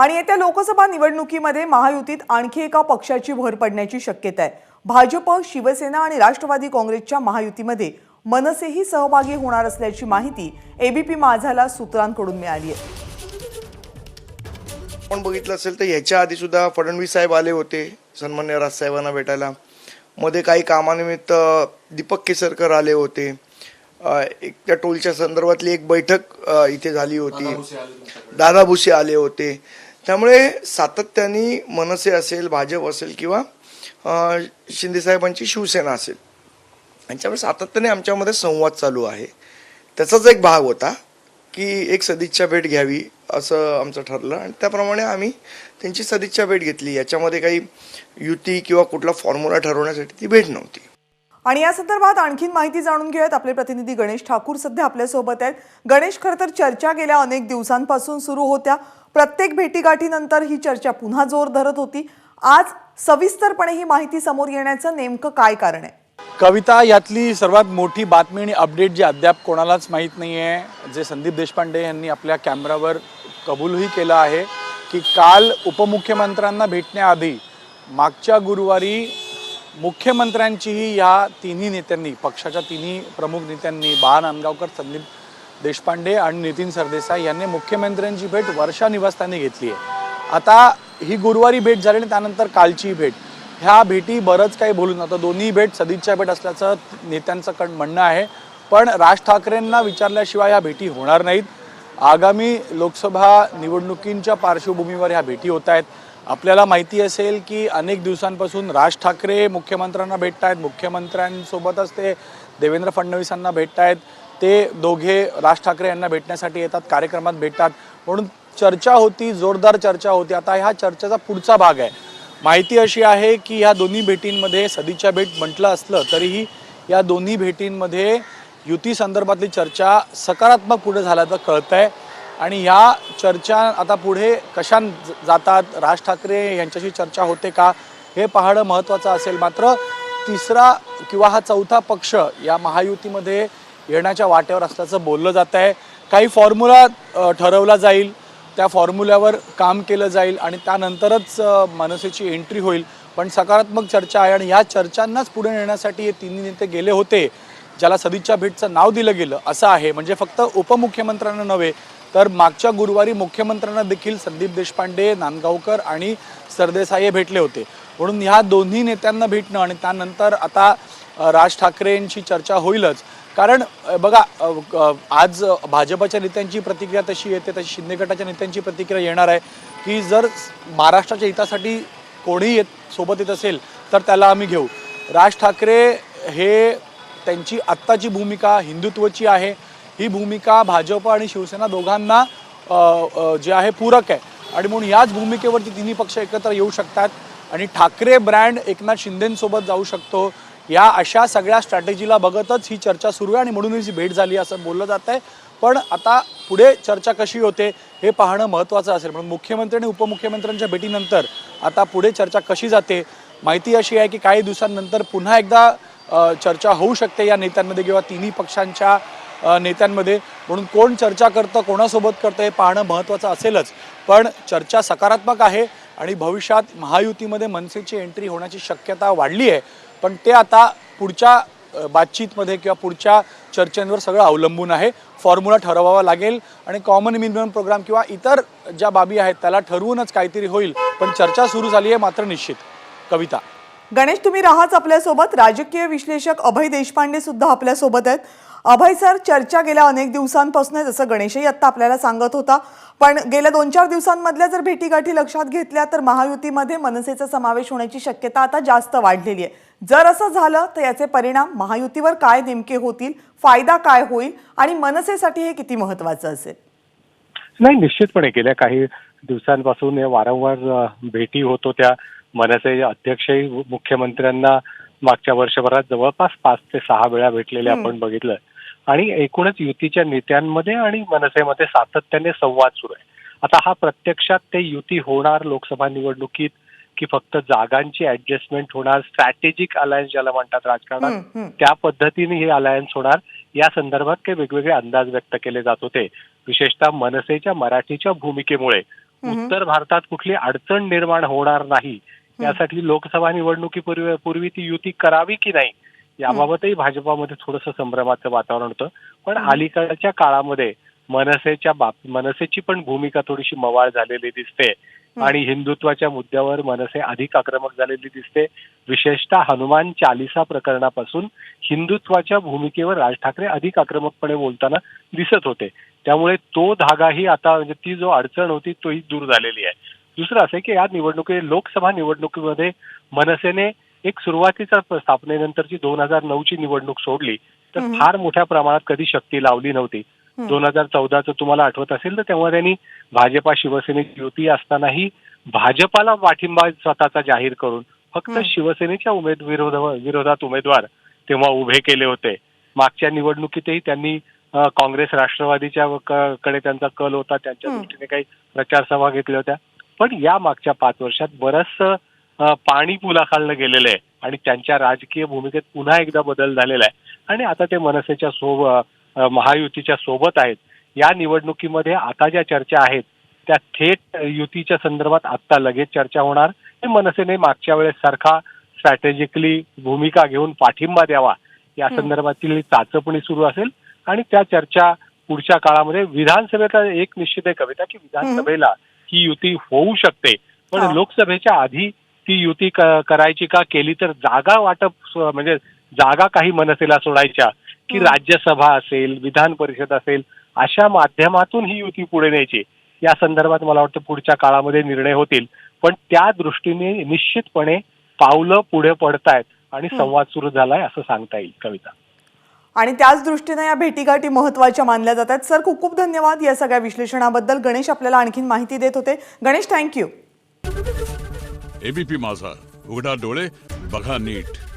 आणि येत्या लोकसभा निवडणुकीमध्ये महायुतीत आणखी एका पक्षाची भर पडण्याची शक्यता आहे. भाजप शिवसेना आणि राष्ट्रवादी काँग्रेसच्या महायुतीमध्ये मनसेही सहभागी होणार असल्याची माहिती एबीपी माझाला सूत्रांकडून मिळाली आहे. आपण बघितलं असेल तर ह्याच्या आधी सुद्धा फडणवीस साहेब आले होते सन्मान्य राजसाहेबांना भेटायला. मध्ये काही कामानिमित्त दीपक केसरकर आले होते. एक त्या टोलच्या संदर्भातली एक बैठक इथे झाली होती. दादा भुसे आले होते. त्यामुळे सातत्याने मनसे असेल भाजप असेल किंवा शिंदेसाहेबांची शिवसेना असेल. यांच्यामुळे सातत्याने आमच्यामध्ये संवाद चालू आहे. त्याचाच एक भाग होता की एक सदिच्छा भेट घ्यावी असं आमचं ठरलं आणि त्याप्रमाणे आम्ही त्यांची सदिच्छा भेट घेतली. याच्यामध्ये काही युती किंवा कुठला फॉर्म्युला ठरवण्यासाठी ती भेट नव्हती. आणि या संदर्भात आणखीन माहिती जाणून घेऊयात. आपले प्रतिनिधी गणेश ठाकूर सध्या आपल्यासोबत आहेत. गणेश खरं तर चर्चा गेल्या अनेक दिवसांपासून सुरू होत्या. प्रत्येक भेटीगाठीनंतर ही चर्चा पुन्हा जोर धरत होती. आज सविस्तरपणे ही माहिती समोर येण्याचं नेमकं काय कारण आहे? कविता यातली सर्वात मोठी बातमी आणि अपडेट जी अद्याप कोणालाच माहीत नाही आहे जे संदीप देशपांडे यांनी आपल्या कॅमेरावर कबूलही केलं आहे की काल उपमुख्यमंत्र्यांना भेटण्याआधी मागच्या गुरुवारी मुख्यमंत्र्यांचीही या तिन्ही नेत्यांनी पक्षाच्या तिन्ही प्रमुख नेत्यांनी बाळा नांदगावकर संदीप देशपांडे आणि नितीन सरदेसाई यांनी मुख्यमंत्र्यांची भेट वर्षा निवासस्थानी घेतली आहे. आता ही गुरुवारी भेट झाली आणि त्यानंतर कालची भेट. ह्या भेटी बरंच काही बोलून आता दोन्ही भेट सदिच्छा भेट असल्याचं नेत्यांचं कण म्हणणं आहे. पण राज ठाकरेंना विचारल्याशिवाय ह्या भेटी होणार नाहीत. आगामी लोकसभा निवडणुकींच्या पार्श्वभूमीवर ह्या भेटी होत आहेत. आपल्याला माहिती असेल की अनेक दिवसांपासून राज ठाकरे मुख्यमंत्र्यांना भेटत आहेत मुख्यमंत्र्यांसोबतच ते देवेंद्र फडणवीसांना भेटत आहेत ते दोघे राज ठाकरे यांना भेटण्यासाठी येतात कार्यक्रमात भेटतात. म्हणून चर्चा होती जोरदार चर्चा होती. आता ह्या चर्चेचा पुढचा भाग आहे. माहिती अशी आहे की ह्या दोन्ही भेटींमध्ये सदीच्या भेट म्हटलं असलं तरीही या दोन्ही भेटींमध्ये युती संदर्भातली चर्चा सकारात्मक पुढे झाल्याचं कळतं आहे आणि ह्या चर्चा आता पुढे कशा जातात? राज ठाकरे यांच्याशी चर्चा होते का? हे पाहणं महत्त्वाचं असेल. मात्र तिसरा किंवा हा चौथा पक्ष या महायुतीमध्ये येण्याच्या वाटेवर असल्याचं बोललं जात आहे. काही फॉर्म्युला ठरवला जाईल. त्या फॉर्म्युल्यावर काम केलं जाईल आणि त्यानंतरच मनसेची एंट्री होईल. पण सकारात्मक चर्चा आहे आणि ह्या चर्चांनाच पुढे नेण्यासाठी हे तिन्ही नेते गेले होते ज्याला सदिच्छा भेटचं नाव दिलं गेलं. असं आहे. म्हणजे फक्त उपमुख्यमंत्र्यांना नव्हे तर मागच्या गुरुवारी मुख्यमंत्र्यांना देखील संदीप देशपांडे नांदगावकर आणि सरदेसाई हे भेटले होते. म्हणून ह्या दोन्ही नेत्यांना भेटणं आणि त्यानंतर आता राज ठाकरेंची चर्चा होईलच. कारण बघा आज भाजपच्या नेत्यांची प्रतिक्रिया तशी येते तशी शिंदे गटाच्या नेत्यांची प्रतिक्रिया येणार आहे की जर महाराष्ट्राच्या हितासाठी कोणीही येत सोबत येत असेल तर त्याला आम्ही घेऊ. राज ठाकरे हे त्यांची आत्ताची भूमिका हिंदुत्वची आहे. ही भूमिका भाजप आणि शिवसेना दोघांना जे आहे पूरक आहे. आणि म्हणून याच भूमिकेवरती तिन्ही पक्ष एकत्र येऊ शकतात आणि ठाकरे ब्रँड एकनाथ शिंदेंसोबत जाऊ शकतो. या अशा सगळ्या स्ट्रॅटेजीला बघतच ही चर्चा सुरू आहे आणि म्हणूनच ही भेट झाली असं बोललं जात आहे पण आता पुढे चर्चा कशी होते हे पाहणं महत्त्वाचं असेल. म्हणून मुख्यमंत्री आणि उपमुख्यमंत्र्यांच्या भेटीनंतर आता पुढे चर्चा कशी जाते माहिती अशी आहे की काही दिवसांनंतर पुन्हा एकदा चर्चा होऊ शकते या नेत्यांमध्ये किंवा तिन्ही पक्षांच्या नेत्यांमध्ये. म्हणून कोण चर्चा करतं कोणासोबत करतं हे पाहणं महत्त्वाचं असेलच. पण चर्चा सकारात्मक आहे आणि भविष्यात महायुतीमध्ये मनसेची एंट्री होण्याची शक्यता वाढली आहे. पण ते आता पुढच्या बातचीतमध्ये किंवा पुढच्या चर्चेंवर सगळं अवलंबून आहे. फॉर्म्युला ठरवावा लागेल आणि कॉमन मिनिमम प्रोग्राम किंवा इतर ज्या बाबी आहेत त्याला ठरवूनच काहीतरी होईल. पण चर्चा सुरू झाली आहे मात्र निश्चित. कविता. गणेश तुम्ही राहाच आपल्यासोबत. राजकीय विश्लेषक अभय देशपांडे सुद्धा आपल्यासोबत आहेत. अभय सर चर्चा गेल्या अनेक दिवसांपासून आहे जसं गणेशही आत्ता आपल्याला सांगत होता. पण गेल्या दोन चार दिवसांमधल्या जर भेटीगाठी लक्षात घेतल्या तर महायुतीमध्ये मनसेचा समावेश होण्याची शक्यता आता जास्त वाढलेली आहे. जर असं झालं तर याचे परिणाम महायुतीवर काय नेमके होतील? फायदा काय होईल? आणि मनसेसाठी हे किती महत्वाचं असेल? नाही निश्चितपणे. गेल्या काही दिवसांपासून वारंवार भेटी होत होत्या. मनसे अध्यक्षही मुख्यमंत्र्यांना मागच्या वर्षभरात जवळपास पाच ते सहा वेळा भेटलेले आपण बघितलं. आणि एकूणच युतीच्या नेत्यांमध्ये आणि मनसेमध्ये सातत्याने संवाद सुरू आहे. आता हा प्रत्यक्षात ते युती होणार लोकसभा निवडणुकीत की फक्त जागांची ऍडजस्टमेंट होणार स्ट्रॅटेजिक अलायन्स ज्याला म्हणतात राजकारणात. त्या पद्धतीने हे अलायन्स होणार. या संदर्भात काही वेगवेगळे अंदाज व्यक्त केले जात होते. विशेषतः मनसेच्या मराठीच्या भूमिकेमुळे उत्तर भारतात कुठली अडचण निर्माण होणार नाही यासाठी लोकसभा निवडणुकीपूर्वी पूर्वी ती युती करावी की नाही याबाबतही भाजपामध्ये थोडंसं संभ्रमाचं वातावरण होतं. पण अलीकडच्या काळामध्ये मनसेच्या बाब मनसेची पण भूमिका थोडीशी मवाळ झालेली दिसते. आणि हिंदुत्वाच्या मुद्द्यावर मनसे अधिक आक्रमक झालेली दिसते. विशेषतः हनुमान चालिसा प्रकरणापासून हिंदुत्वाच्या भूमिकेवर राज ठाकरे अधिक आक्रमकपणे बोलताना दिसत होते. त्यामुळे तो धागाही आता म्हणजे ती जो अडचण होती तोही दूर झालेली आहे. दुसरं असं आहे की या निवडणुकी लोकसभा निवडणुकीमध्ये मनसेने एक सुरुवातीचा स्थापनेनंतरची दोन हजार नऊची निवडणूक सोडली तर फार मोठ्या प्रमाणात कधी शक्ती लावली नव्हती. दोन हजार चौदाचं तुम्हाला आठवत असेल तर तेव्हा त्यांनी भाजपा शिवसेनेची युती असतानाही भाजपाला पाठिंबा स्वतःचा जाहीर करून फक्त शिवसेनेच्या उमेद विरोध विरोधात उमेदवार तेव्हा उभे केले होते. मागच्या निवडणुकीतही त्यांनी काँग्रेस राष्ट्रवादीच्या कडे त्यांचा कल होता त्यांच्या दृष्टीने काही प्रचार सभा घेतल्या होत्या. पण या मागच्या पाच वर्षात बरंचसं अ, पाणी पुलाखालनं गेलेलं आहे आणि त्यांच्या राजकीय भूमिकेत पुन्हा एकदा बदल झालेला आहे. आणि आता ते मनसेच्या सोब अ, महायुतीच्या सोबत आहेत. या निवडणुकीमध्ये आता ज्या चर्चा आहेत त्या थेट युतीच्या संदर्भात आत्ता लगेच चर्चा होणार. हे मनसेने मागच्या वेळेस सारखा स्ट्रॅटेजिकली भूमिका घेऊन पाठिंबा द्यावा. या संदर्भातील चाचपणी सुरू असेल आणि त्या चर्चा पुढच्या काळामध्ये विधानसभेचा एक निश्चित आहे कविता की विधानसभेला ही युती होऊ शकते. पण हा. लोकसभेच्या आधी ती युती करायची का केली तर जागा वाटप म्हणजे जागा काही मनसेला सोडायच्या. की राज्यसभा असेल विधान परिषद असेल अशा माध्यमातून ही युती पुढे न्यायची. या संदर्भात मला वाटतं पुढच्या काळामध्ये निर्णय होतील. पण त्या दृष्टीने निश्चितपणे पावलं पुढे पडतायत आणि संवाद सुरू झालाय असं सांगता येईल कविता. आणि त्याच दृष्टीने या भेटीगाठी महत्त्वाच्या मानल्या जातात सर खूप खूप धन्यवाद या सगळ्या विश्लेषणाबद्दल. गणेश आपल्याला आणखीन माहिती देत होते. गणेश थँक्यू. एबीपी माझा. उघडा डोळे बघा नीट.